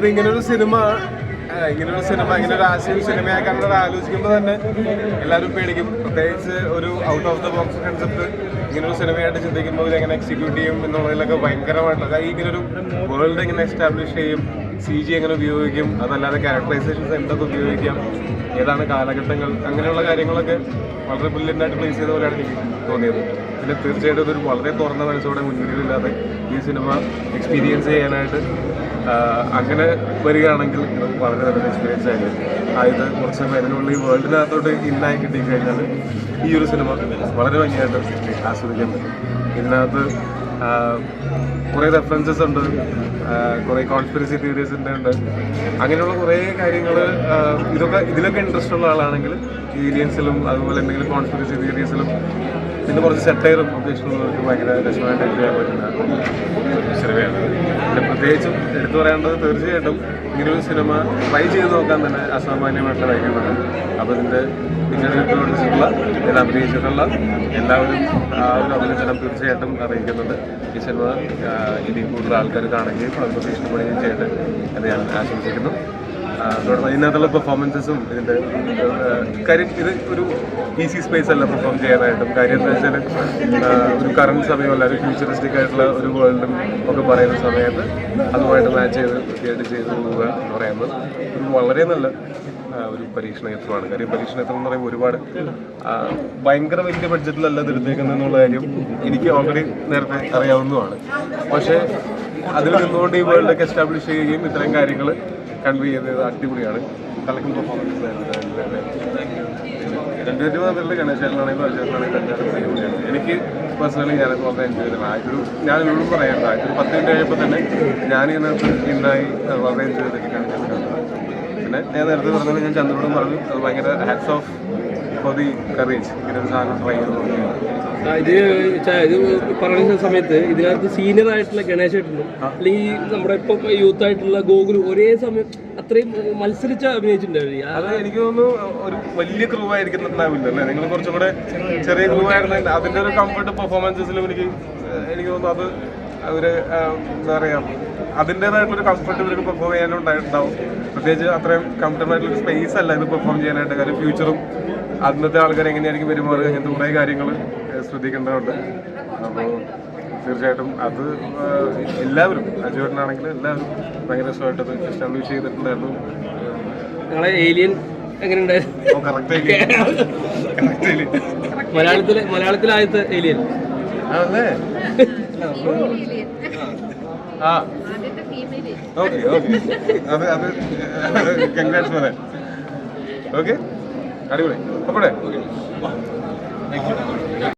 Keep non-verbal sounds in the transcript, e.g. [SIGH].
അതായത് ഇങ്ങനൊരു സിനിമ ഇങ്ങനൊരു സിനിമ ഇങ്ങനെ ഒരു ആശയം സിനിമയാക്കാനുള്ള ആലോചിക്കുമ്പോൾ തന്നെ എല്ലാവരും പേടിക്കും. പ്രത്യേകിച്ച് ഒരു out of the box concept ഇങ്ങനൊരു സിനിമയായിട്ട് ചിന്തിക്കുമ്പോൾ എങ്ങനെ എക്സിക്യൂട്ട് ചെയ്യും എന്നുള്ളതിലൊക്കെ ഭയങ്കരമായിട്ടുള്ള ഇങ്ങനൊരു വേൾഡ് എങ്ങനെ എസ്റ്റാബ്ലിഷ് ചെയ്യും. സി ജി എങ്ങനെ ഉപയോഗിക്കും അതല്ലാതെ ക്യാരക്ടറൈസേഷൻസ് എന്തൊക്കെ ഉപയോഗിക്കാം ഏതാണ് കാലഘട്ടങ്ങൾ അങ്ങനെയുള്ള കാര്യങ്ങളൊക്കെ വളരെ ബ്രില്യന്റായിട്ട് പ്ലേസ് ചെയ്ത പോലെയാണ് എനിക്ക് തോന്നിയത്. പിന്നെ തീർച്ചയായിട്ടും ഇതൊരു വളരെ തുറന്ന മനസ്സോടെ മുൻപിലില്ലാതെ ഈ സിനിമ എക്സ്പീരിയൻസ് ചെയ്യാനായിട്ട് അങ്ങനെ വരികയാണെങ്കിൽ വളരെ നല്ലൊരു എക്സ്പീരിയൻസ് ആയിരുന്നു ആയത് കുറച്ച് പേരിനുള്ളിൽ വേൾഡിനകത്തോട്ട് ഇന്നായി കിട്ടിക്കഴിഞ്ഞാൽ ഈ ഒരു സിനിമ വളരെ ഭംഗിയായിട്ട് ആസ്വദിക്കാൻ ഇതിനകത്ത് കുറേ റെഫറൻസസ് ഉണ്ട്. കുറേ കോൺസ്പിറസി തിയറീസിന്റെ ഉണ്ട്. അങ്ങനെയുള്ള കുറേ കാര്യങ്ങൾ ഇതൊക്കെ ഇതിലൊക്കെ ഇൻട്രസ്റ്റ് ഉള്ള ആളാണെങ്കിൽ ഏരിയൻസിലും അതുപോലെ എന്തെങ്കിലും കോൺസ്പിറസി തിയറീസിലും പിന്നെ കുറച്ച് സെറ്റയറും ഇഷ്ടമുള്ളവർക്ക് ഭയങ്കര രസമായിട്ട് എൻജോയ് ചെയ്യാൻ പറ്റുന്ന സിനിമയാണ് പിന്നെ പ്രത്യേകിച്ചും എടുത്തു പറയേണ്ടത് തീർച്ചയായിട്ടും ഇങ്ങനൊരു സിനിമ ട്രൈ ചെയ്ത് നോക്കാൻ തന്നെ അസാമാന്യമായിട്ടുള്ള കാര്യങ്ങളാണ്. അപ്പോൾ ഇതിന്റെ പിന്നീട് ഇത് അഭിനയിച്ചിട്ടുള്ള എല്ലാവരും ആ ഒരു അഭിനന്ദനം തീർച്ചയായിട്ടും അറിയിക്കുന്നുണ്ട്. ഈ സിനിമ ഇനി കൂടുതൽ ആൾക്കാർ കാണുകയും അവർക്ക് ഇഷ്ടപ്പെടുകയും ചെയ്യട്ടെ എന്ന് ഞാൻ ആശംസിക്കുന്നു. ഇതിനകത്തുള്ള പെർഫോമൻസസും ഇതിന്റെ കാര്യം ഇത് ഒരു ഈസി സ്പേസ് അല്ല പെർഫോം ചെയ്യാനായിട്ടും. കാര്യം എന്താ വെച്ചാൽ ഒരു കറണ്ട് സമയമല്ല ഒരു ഫ്യൂച്ചറിസ്റ്റിക് ആയിട്ടുള്ള ഒരു വേൾഡും ഒക്കെ പറയുന്ന സമയത്ത് അതുമായിട്ട് മാച്ച് ചെയ്ത് വൃത്തിയായിട്ട് ചെയ്ത് പോവുക എന്ന് പറയുന്നത് വളരെ നല്ല ഒരു പരീക്ഷണ യന്ത്രമാണ് കാര്യം പരീക്ഷണ യന്ത്രം എന്ന് പറയുമ്പോൾ ഒരുപാട് ഭയങ്കര വലിയ ബഡ്ജറ്റിലല്ല തിരുത്തേക്കുന്നത് എന്നുള്ള കാര്യം എനിക്ക് ഓൾറെഡി നേരത്തെ അറിയാവുന്നതാണ് പക്ഷേ അതിൽ നിന്നുകൊണ്ട് ഈ വേൾഡൊക്കെ എസ്റ്റാബ്ലിഷ് ചെയ്യുകയും ഇത്തരം കാര്യങ്ങൾ കൺവേ ചെയ്തത് അടിപൊളിയാണ്. കളക്കം പെർഫോമൻസ് രണ്ടുപേരും മാത്രമല്ല ഗണേശനാണെങ്കിലും രണ്ടുപേരും അടിപൊളിയാണ്. എനിക്ക് പേഴ്സണലി ഞാൻ വളരെ എൻജോയ് ചെയ്തത് ആയിട്ടൊരു ഞാൻ ഇവിടെ പറയാറുണ്ട് ആയിട്ടൊരു പത്ത് മിനിറ്റ് കഴിയപ്പോൾ തന്നെ ഞാൻ ഇതിനകത്ത് ഇന്നായി വളരെ എൻജോയ് ചെയ്തിട്ടാണ് ഞാൻ പിന്നെ ഞാൻ നേരത്തെ പറഞ്ഞത് ഞാൻ ചന്ദ്രനോടും പറഞ്ഞു അത് ഭയങ്കര ഹാറ്റ്സ് ഓഫ് ഫോർ കറി ഇങ്ങനെ ഒരു സാധനം ട്രൈ ചെയ്ത് ഇത് ഇത് പറയുന്ന സമയത്ത് ഇതിനകത്ത് സീനിയർ ആയിട്ടുള്ള ഗണേശ് ഏട്ടനും അല്ലെങ്കിൽ നമ്മുടെ ഇപ്പൊ യൂത്ത് ആയിട്ടുള്ള ഗോകുലു ഒരേ സമയം അത്രയും മത്സരിച്ച് അഭിനയിച്ചിട്ടുണ്ടായിരുന്നു. അത് എനിക്ക് തോന്നുന്നു ഒരു വലിയ ക്രൂ ആയിരിക്കുന്നുണ്ടാവില്ല അല്ലേ? നിങ്ങൾ കുറച്ചും കൂടെ ചെറിയ ക്രൂ ആയിരുന്നു അതിന്റെ ഒരു കംഫർട്ട് പെർഫോമൻസസിലും എനിക്ക് എനിക്ക് തോന്നുന്നു അത് അവർ ആഹ്, എന്താ പറയാ അതിന്റെതായിട്ടുള്ളൊരു കംഫർട്ട് ഇവർക്ക് പെർഫോം ചെയ്യാനും ഉണ്ടായിട്ടുണ്ടാവും പ്രത്യേകിച്ച് അത്രയും കംഫർട്ടബിൾ ആയിട്ടുള്ള സ്പേസ് അല്ല ഇത് പെർഫോം ചെയ്യാനായിട്ട്. കാര്യം ഫ്യൂച്ചറും അന്നത്തെ ആൾക്കാർ എങ്ങനെയായിരിക്കും പെരുമാറുക അങ്ങനത്തെ കുറേ കാര്യങ്ങൾ ശ്രദ്ധിക്കേണ്ടതുണ്ട്. അപ്പോൾ തീർച്ചയായിട്ടും അത് എല്ലാവരും അജുവേട്ടനാണെങ്കിൽ എല്ലാവരും ഭയങ്കര രസമായിട്ട് അത് എസ്റ്റാബ്ലിഷ് ചെയ്തിട്ടുണ്ടായിരുന്നു. ഞങ്ങളെ ഏലിയൻ എങ്ങനെ ഉണ്ടായിരുന്നു കറക്റ്റ് [LAUGHS] മലയാളത്തിലെ മലയാളത്തിലായത്തെ ഏലിയൻ ആണല്ലേ ആ. ആദ്യത്തെ ഫീമെയിൽ ഓക്കെ ഓക്കെ. അത് അത് കൺഗ്രാറ്റ്സ് പറയാം ഓക്കെ? അടിപൊളി. അപ്പോഴേ